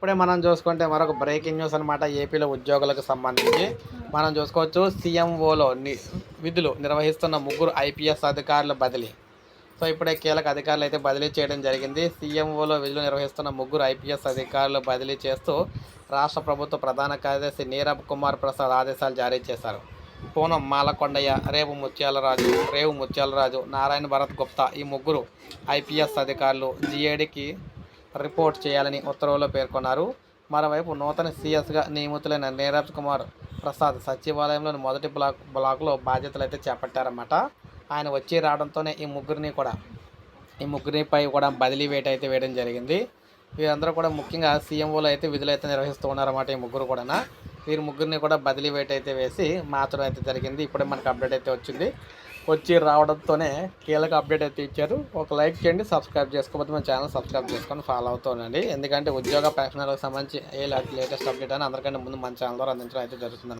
ఇప్పుడే మనం చూసుకుంటే మరొక బ్రేకింగ్ న్యూస్ అనమాట ఏపీలో ఉద్యోగులకు సంబంధించి మనం చూసుకోవచ్చు సీఎంఓలో ని విధులు నిర్వహిస్తున్న ముగ్గురు ఐపీఎస్ అధికారుల బదిలీ. సో ఇప్పుడే కీలక అధికారులు అయితే బదిలీ చేయడం జరిగింది. సీఎంఓలో విధులు నిర్వహిస్తున్న ముగ్గురు ఐపీఎస్ అధికారులు బదిలీ చేస్తూ రాష్ట్ర ప్రభుత్వ ప్రధాన కార్యదర్శి నీరబ్ కుమార్ ప్రసాద్ ఆదేశాలు జారీ చేశారు. పూనం మాలకొండయ్య రేవు ముత్యాలరాజు రేవు ముత్యాలరాజు నారాయణ భరత్ గుప్తా ఈ ముగ్గురు ఐపీఎస్ అధికారులు జీఏడీకి రిపోర్ట్ చేయాలని ఉత్తర్వులో పేర్కొన్నారు. మరోవైపు నూతన సీఎస్గా నియమితులైన నీరజ్ కుమార్ ప్రసాద్ సచివాలయంలోని మొదటి బ్లాక్ బ్లాక్లో బాధ్యతలు అయితే చేపట్టారన్నమాట. ఆయన వచ్చి రావడంతోనే ఈ ముగ్గురిని కూడా ఈ ముగ్గురిపై కూడా బదిలీ వేట అయితే వేయడం జరిగింది. వీరందరూ కూడా ముఖ్యంగా సీఎంఓలో అయితే విధులు అయితే నిర్వహిస్తూ ఉన్నారన్నమాట ఈ ముగ్గురు కూడా వీరి ముగ్గురిని కూడా బదిలీ వేట అయితే వేసి మార్చడం అయితే జరిగింది. ఇప్పుడే మనకు అప్డేట్ అయితే వచ్చింది. వచ్చి రావడంతోనే కీలక అప్డేట్ అయితే ఇచ్చారు. ఒక లైక్ చేయండి సబ్స్క్రైబ్ చేసుకోకపోతే మన ఛానల్ సబ్స్క్రైబ్ చేసుకొని ఫాలో అవుతుండండి. ఎందుకంటే ఉద్యోగ పెన్షనర్లకు సంబంధించి ఏ లేటెస్ట్ అప్డేట్ అని అందరికంటే ముందు మన ఛానల్ ద్వారా అందించడం అయితే జరుగుతుంది